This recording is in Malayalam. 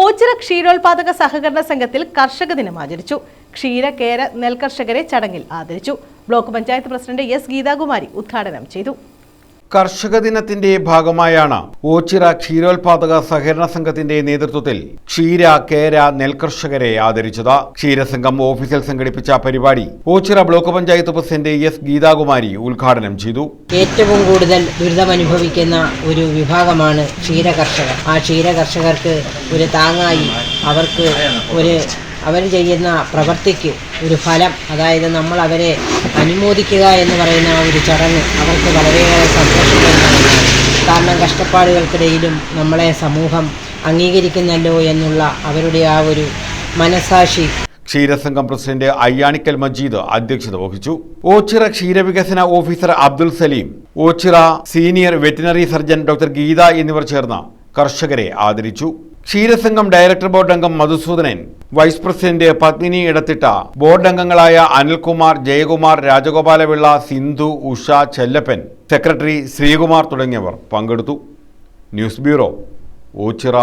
ഓച്ചിറ ക്ഷീരോത്പാദക സഹകരണ സംഘത്തിൽ കർഷക ദിനം ആചരിച്ചു. ക്ഷീര കേര നെൽകർഷകരെ ചടങ്ങിൽ ആദരിച്ചു. Block panchayat president S Geethakumari ഉദ്ഘാടനം ചെയ്തു. കർഷക ദിനത്തിന്റെ ഭാഗമായാണ് ഓച്ചിറ ക്ഷീരോത്പാദക സഹകരണ സംഘത്തിന്റെ നേതൃത്വത്തിൽ ക്ഷീര കേര നെൽകർഷകരെ ആദരിച്ചത്. ക്ഷീരസംഘം ഓഫീസിൽ സംഘടിപ്പിച്ച പരിപാടി Ochira block panchayat president S Geethakumari ഉദ്ഘാടനം ചെയ്തു. ഏറ്റവും കൂടുതൽ ദുരിതമനുഭവിക്കുന്ന ഒരു വിഭാഗമാണ് ക്ഷീര കർഷകർ. ആ ക്ഷീര കർഷകർക്ക് ഒരു താങ്ങായി അവർക്ക് ഒരു അവർ ചെയ്യുന്ന പ്രവൃത്തിക്ക് ഒരു ഫലം അതായത് നമ്മൾ അവരെ അനുമോദിക്കുക എന്ന് പറയുന്ന ഒരു ചടങ്ങ് അവർക്ക് വളരെയേറെ കാരണം കഷ്ടപ്പാടുകൾക്കിടയിലും നമ്മളെ സമൂഹം അംഗീകരിക്കുന്നല്ലോ എന്നുള്ള അവരുടെ ആ ഒരു മനസാക്ഷി. ക്ഷീരസംഘം പ്രസിഡന്റ് അയ്യാണിക്കൽ മജീദ് അധ്യക്ഷത വഹിച്ചു. ഓച്ചിറ ക്ഷീരവികസന officer Abdul Salim Ochira senior veterinary surgeon doctor Geetha എന്നിവർ ചേർന്ന് കർഷകരെ ആദരിച്ചു. ക്ഷീരസംഘം ഡയറക്ടർ ബോർഡ് അംഗം Madhusoodanan vice president Padmini Edathitta board അംഗങ്ങളായ അനിൽകുമാർ ജയകുമാർ രാജഗോപാലപിള്ള സിന്ധു ഉഷ ചെല്ലപ്പൻ സെക്രട്ടറി ശ്രീകുമാർ തുടങ്ങിയവർ പങ്കെടുത്തു. News bureau Ochira.